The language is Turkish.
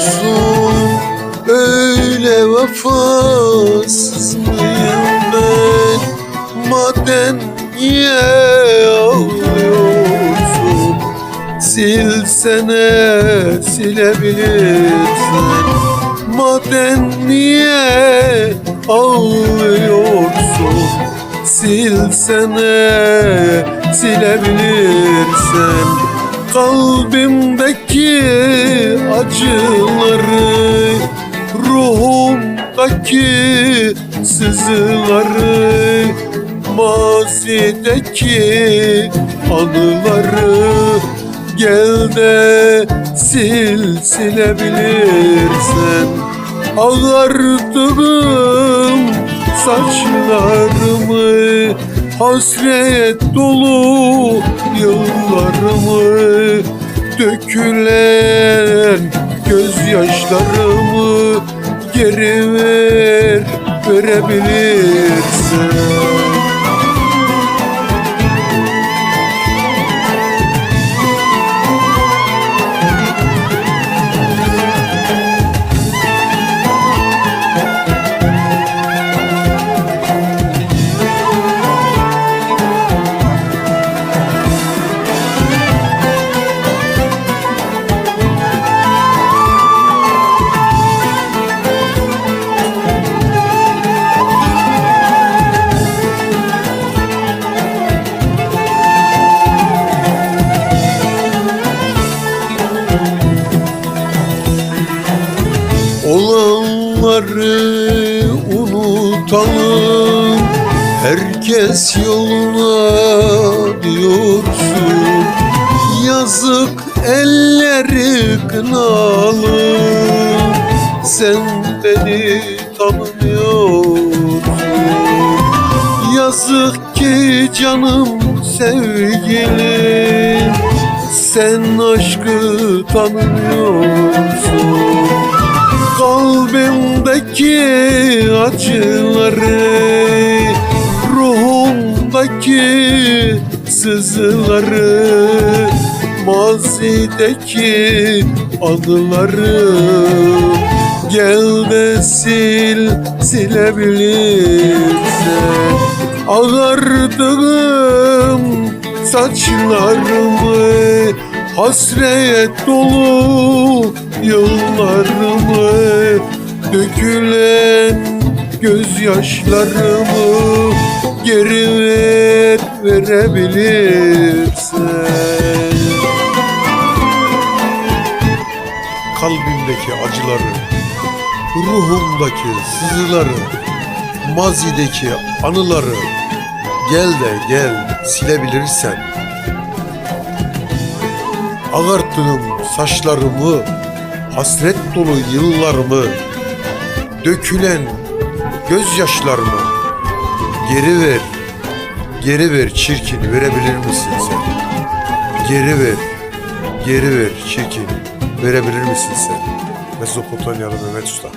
olsun Öyle vefasız mıyım ben? Maden niye ağlıyorsun? Silsene silebilirsin. Maden niye ağlıyorsun? Silsene silebilirsin. Kalbimdeki acıları Ruhumdaki sızıları Mazideki anıları Gel de sil silebilirsen Ağardığım saçlarımı Hasret dolu yıllarımı Dökülen gözyaşlarımı Geri ver verebilirsen unutalım. Herkes yoluna diyorsun. Yazık elleri kınalı Sen beni tanımıyorsun. Yazık ki canım sevgilim. Sen aşkı tanımıyorsun acıları Ruhumdaki sızıları Mazideki anıları Gel de sil silebilirsen Ağardığım saçlarımı Hasret dolu yıllarımı Dökülen gözyaşlarımı Geri ver verebilirsen Kalbimdeki acıları Ruhumdaki sızıları Mazideki anıları Gel de gel silebilirsen. Ağarttığım saçlarımı Hasret dolu yıllarımı Dökülen gözyaşlarımı Geri ver Geri ver çirkin verebilir misin sen? Geri ver Geri ver çirkin verebilir misin sen? Mezopotamyalı Mehmet Usta